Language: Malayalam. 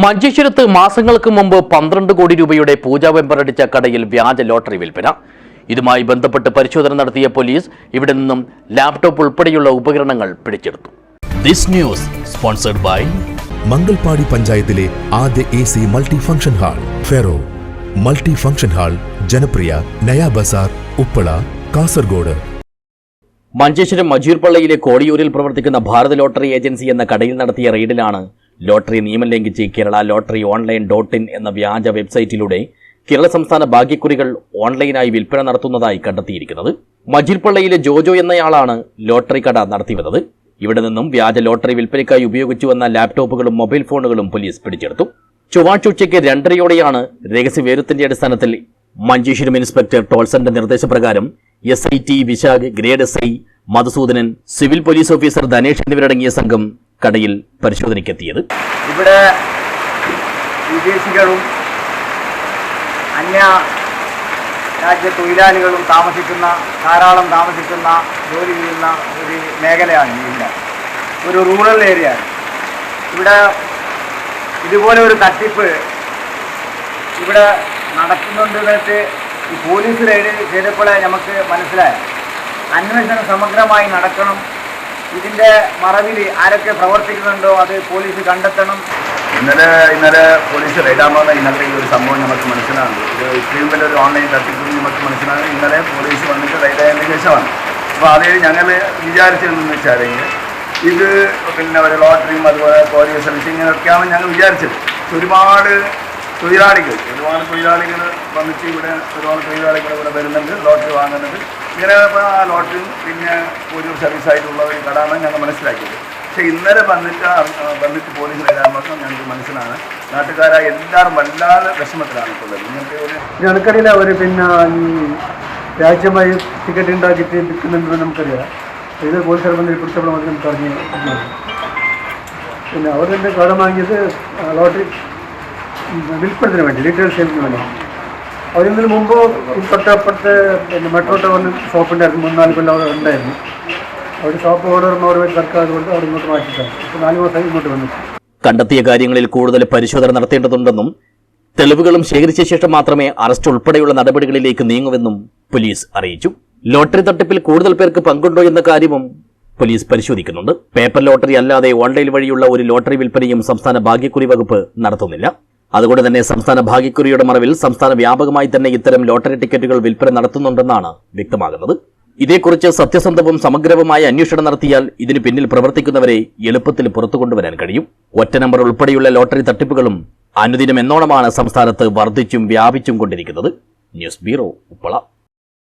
മഞ്ചേശ്വരത്ത് മാസങ്ങൾക്ക് മുമ്പ് പന്ത്രണ്ട് കോടി രൂപയുടെ പൂജാ വെമ്പറടിച്ച കടയിൽ വ്യാജ ലോട്ടറി വിൽപ്പന. ഇതുമായി ബന്ധപ്പെട്ട് പരിശോധന നടത്തിയ പോലീസ് ഇവിടെ നിന്നും ലാപ്ടോപ്പ് ഉൾപ്പെടെയുള്ള ഉപകരണങ്ങൾ പിടിച്ചെടുത്തു. This news sponsored by Mangalpady പഞ്ചായത്തിലെ ആദ്യ A C multi function hall ferro. Multi function hall ജനപ്രിയ നയാ ബസാർ ഉപ്പള കാസർഗോഡ്. മഞ്ചേശ്വരം മജീർപള്ളിയിലെ കോടിയൂരിൽ പ്രവർത്തിക്കുന്ന ഭാരത് ലോട്ടറി ഏജൻസി എന്ന കടയിൽ നടത്തിയ റെയ്ഡിലാണ് ലോട്ടറി നിയമം ലംഘിച്ച് Kerala lottery online dot in എന്ന വ്യാജ വെബ്സൈറ്റിലൂടെ കേരള സംസ്ഥാന ഭാഗ്യക്കുറികൾ ഓൺലൈനായി വിൽപ്പന നടത്തുന്നതായി കണ്ടെത്തിയിരിക്കുന്നത്. മജിൽപ്പള്ളിയിലെ ജോജോ എന്നയാളാണ് ലോട്ടറി കട നടത്തിവന്നത്. ഇവിടെ നിന്നും വ്യാജ ലോട്ടറി വിൽപ്പനയ്ക്കായി ഉപയോഗിച്ചു വന്ന ലാപ്ടോപ്പുകളും മൊബൈൽ ഫോണുകളും പോലീസ് പിടിച്ചെടുത്തു. ചൊവ്വാഴ്ച ഉച്ചയ്ക്ക് രണ്ടരയോടെയാണ് രഹസ്യവിവരത്തിന്റെ അടിസ്ഥാനത്തിൽ മഞ്ചേശ്വരം ഇൻസ്പെക്ടർ ടോൾസന്റെ നിർദ്ദേശപ്രകാരം S I T Vishakh grade S I Madhusudanan civil police officer Dhanesh എന്നിവരടങ്ങിയ സംഘം കടയിൽ പരിശോധനയ്ക്കെത്തിയത്. ഇവിടെ വിദേശികളും അന്യ രാജ്യ തൊഴിലാളികളും താമസിക്കുന്ന ധാരാളം താമസിക്കുന്ന ജോലി ചെയ്യുന്ന ഒരു മേഖലയാണ് ഇവിടെ ഒരു റൂറൽ ഏരിയ ഇവിടെ ഇതുപോലെ ഒരു തട്ടിപ്പ് ഇവിടെ നടക്കുന്നുണ്ടെന്നിട്ട് ഈ പോലീസ് റെയ്ഡ് ചെയ്തപ്പോഴേ നമുക്ക് മനസ്സിലായി. അന്വേഷണം സമഗ്രമായി നടക്കണം. ഇതിന്റെ മറവിൽ ആരൊക്കെ പ്രവർത്തിക്കുന്നുണ്ടോ? അത് പോലീസ് കണ്ടെത്തണം. ഇന്നലെ ഇന്നലെ പോലീസ് റെയ്ഡാകുമ്പോൾ ഇന്നലെ ഒരു സംഭവം നമുക്ക് മനസ്സിലാണ് ഇത് ഇത്രയും വലിയൊരു ഓൺലൈൻ തട്ടിപ്പ് നമുക്ക് മനസ്സിലാകും ഇന്നലെ പോലീസ് വന്നിട്ട് റെയ്ഡായതിന് ശേഷമാണ്. അപ്പോൾ അതിൽ ഞങ്ങൾ വിചാരിച്ചതെന്ന് വെച്ചാൽ ഇത് പിന്നെ ഒരു ലോട്ടറിയും അതുപോലെ പോലീസ് സർവീസ് ഇങ്ങനെയൊക്കെയാണ് ഞങ്ങൾ വിചാരിച്ചത് ഒരുപാട് തൊഴിലാളികൾ ഒരുപാട് തൊഴിലാളികൾ വന്നിട്ട് ഇവിടെ ഒരുപാട് തൊഴിലാളികൾ ഇവിടെ വരുന്നുണ്ട് ലോട്ടറി വാങ്ങുന്നുണ്ട്. ഇങ്ങനെ ആ ലോട്ടറിയും പിന്നെ ഒരു സർവീസായിട്ടുള്ള ഒരു കടാണ് ഞങ്ങൾ മനസ്സിലാക്കിയത്. പക്ഷേ ഇന്നലെ വന്നിട്ട് വന്നിട്ട് പോലീസ് വരാൻ മാത്രം ഞങ്ങൾക്ക് മനസ്സിലാണ്. നാട്ടുകാരായ എല്ലാവരും വല്ലാതെ വിഷമത്തിലാണ് ഇപ്പോൾ ഇങ്ങനത്തെ ഒരു ഞങ്ങൾക്കറിയില്ല അവർ പിന്നെ ഈ രാജ്യമായി ടിക്കറ്റ് ഉണ്ടാക്കിയിട്ട് വിൽക്കുന്നുണ്ടെന്ന് നമുക്കറിയാം. ഇത് പോലീസ് വന്ന് പിടിച്ചപ്പോൾ നമുക്ക് അറിഞ്ഞു പിന്നെ തന്നെ കടം വാങ്ങിയത്? ലോട്ടറി വിൽപ്പനത്തിന് വേണ്ടി റീറ്റെയിൽ സെയിലിന് വേണ്ടി. അതിന് മുമ്പ് തൊട്ടപ്പുറത്ത് പിന്നെ മെട്രോ ഷോപ്പുണ്ടായിരുന്നു മൂന്ന് നാല് കൊല്ലം അവിടെ ഉണ്ടായിരുന്നു. അവർ ഷോപ്പ് ഓർഡർ വെച്ച് സർക്കാർ കൊണ്ട് അവർ ഇങ്ങോട്ട് മാറ്റിയിട്ടാണ് ഇപ്പോൾ നാല് മാസമായി ഇങ്ങോട്ട് വന്നു കണ്ടെത്തിയ കാര്യങ്ങളിൽ കൂടുതൽ പരിശോധന നടത്തേണ്ടതുണ്ടെന്നും തെളിവുകളും ശേഖരിച്ച ശേഷം മാത്രമേ അറസ്റ്റ് ഉൾപ്പെടെയുള്ള നടപടികളിലേക്ക് നീങ്ങുമെന്നും പോലീസ് അറിയിച്ചു. ലോട്ടറി തട്ടിപ്പിൽ കൂടുതൽ പേർക്ക് പങ്കുണ്ടോ എന്ന കാര്യവും പോലീസ് പരിശോധിക്കുന്നുണ്ട്. പേപ്പർ ലോട്ടറി അല്ലാതെ ഓൺലൈൻ വഴിയുള്ള ഒരു ലോട്ടറി വിൽപ്പനയും സംസ്ഥാന ഭാഗ്യക്കുറി വകുപ്പ് നടത്തുന്നില്ല. അതുകൊണ്ട് തന്നെ സംസ്ഥാന ഭാഗ്യക്കുറിയുടെ മറവിൽ സംസ്ഥാന വ്യാപകമായി തന്നെ ഇത്തരം ലോട്ടറി ടിക്കറ്റുകൾ വിൽപ്പന നടത്തുന്നുണ്ടെന്നാണ് വ്യക്തമാകുന്നത്. ഇതേക്കുറിച്ച് സത്യസന്ധവും സമഗ്രവുമായ അന്വേഷണം നടത്തിയാൽ ഇതിന് പിന്നിൽ പ്രവർത്തിക്കുന്നവരെ എളുപ്പത്തിൽ പുറത്തു കൊണ്ടുവരാൻ കഴിയും. ഒറ്റ നമ്പർ ഉൾപ്പെടെയുള്ള ലോട്ടറി തട്ടിപ്പുകളും അനുദിനം എന്നോണമാണ് സംസ്ഥാനത്ത് വർദ്ധിച്ചും വ്യാപിച്ചും കൊണ്ടിരിക്കുന്നത്. News bureau Uppala.